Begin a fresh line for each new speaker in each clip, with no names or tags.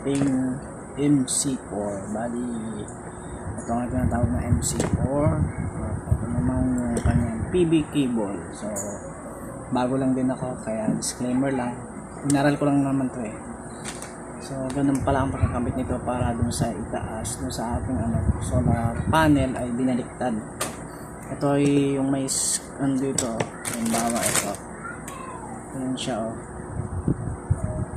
ating MC4 bali ito nga tinatawag na MC4 ito naman yung kanyang PB cable. So bago lang din ako kaya disclaimer lang. Inaral ko lang naman to eh. So ganun pala ang pagkakabit nito para dun sa itaas dun sa ating ano solar panel ay binaliktad. Ito ay yung may ano dito yung bawa ito. Ayan siya oh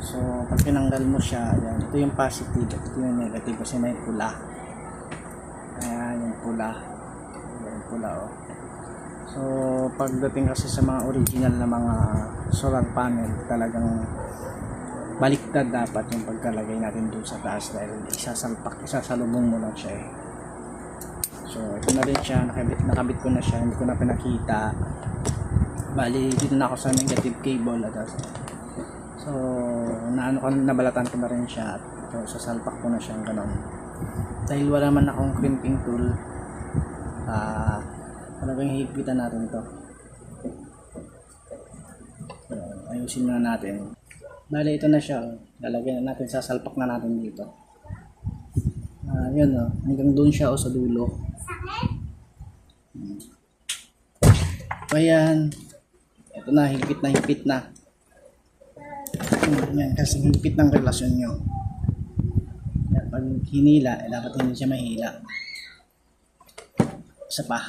So, pag tinanggal mo siya, ayan, ito yung positive, ito yung negative kasi may pula. Ayan, yung pula. Ayan, pula, oh. So, pagdating kasi sa mga original na mga solar panel, talagang baliktad dapat yung pagkalagay natin dun sa taas dahil isasalpak, isasalubong mo lang siya eh. So, ito na rin siya, nakabit, nakabit ko na siya, hindi ko na pinakita. Bali, dito na ako sa negative cable at So, naano ko, nabalatan ko na rin siya at ito, sasalpak ko na siyang ganun. Dahil wala man akong crimping tool, ah, talagang higpitan natin to. So, ayusin na natin. Bale, ito na siya. oh. Lalagyan na natin, sasalpak na natin dito. Ah, yun oh. Hanggang doon siya o sa dulo. Hmm. So, ayan. Ito na, higpit na, higpit na. Yan, kasi higpit ng relasyon nyo. Yan, pag hinila, eh, dapat hindi siya mahila. Isa pa.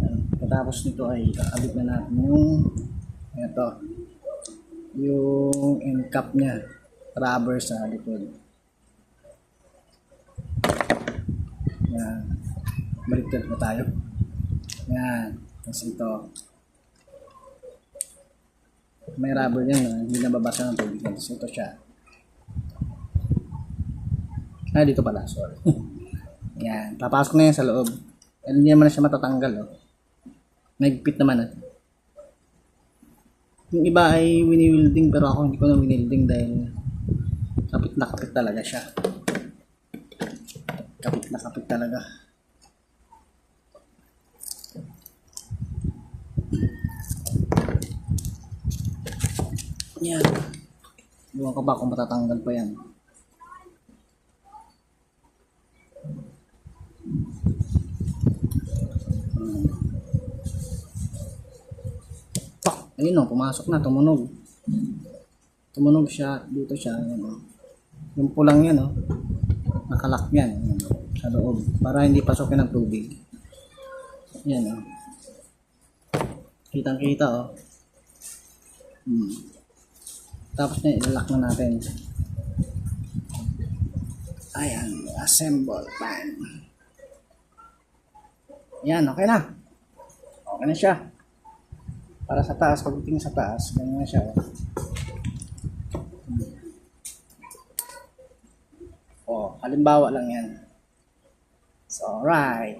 Yan, nito ay kakabit na natin yung ito yung end cap niya rubber sa likod yan baliktad pa tayo yan kasi ito may rubber yan na hindi nababasa ng tubig. Tapos ito siya. Ah dito pala sorry. Yan papasok na yan sa loob. And hindi naman na siya matatanggal oh. nagpit naman ah. yung iba ay wini-wielding pero ako hindi ko na wini-wielding dahil kapit na kapit talaga siya. Kapit na kapit talaga yan Ewan ko ba kung matatanggal pa yan. Hmm. Pak! Ayun o, pumasok na, tumunog. Tumunog siya, dito siya. Ayun, o. Yung pulang yan o. Nakalak yan. Ayun, sa loob. Para hindi pasokin ng tubig. Yan o. Kitang kita o. Hmm. Tapos na ilalak na natin. Ayan, assemble pan. Yan, okay na. Okay na siya. Para sa taas, pagdating sa taas, ganyan na siya. oh. Halimbawa lang yan. So, alright.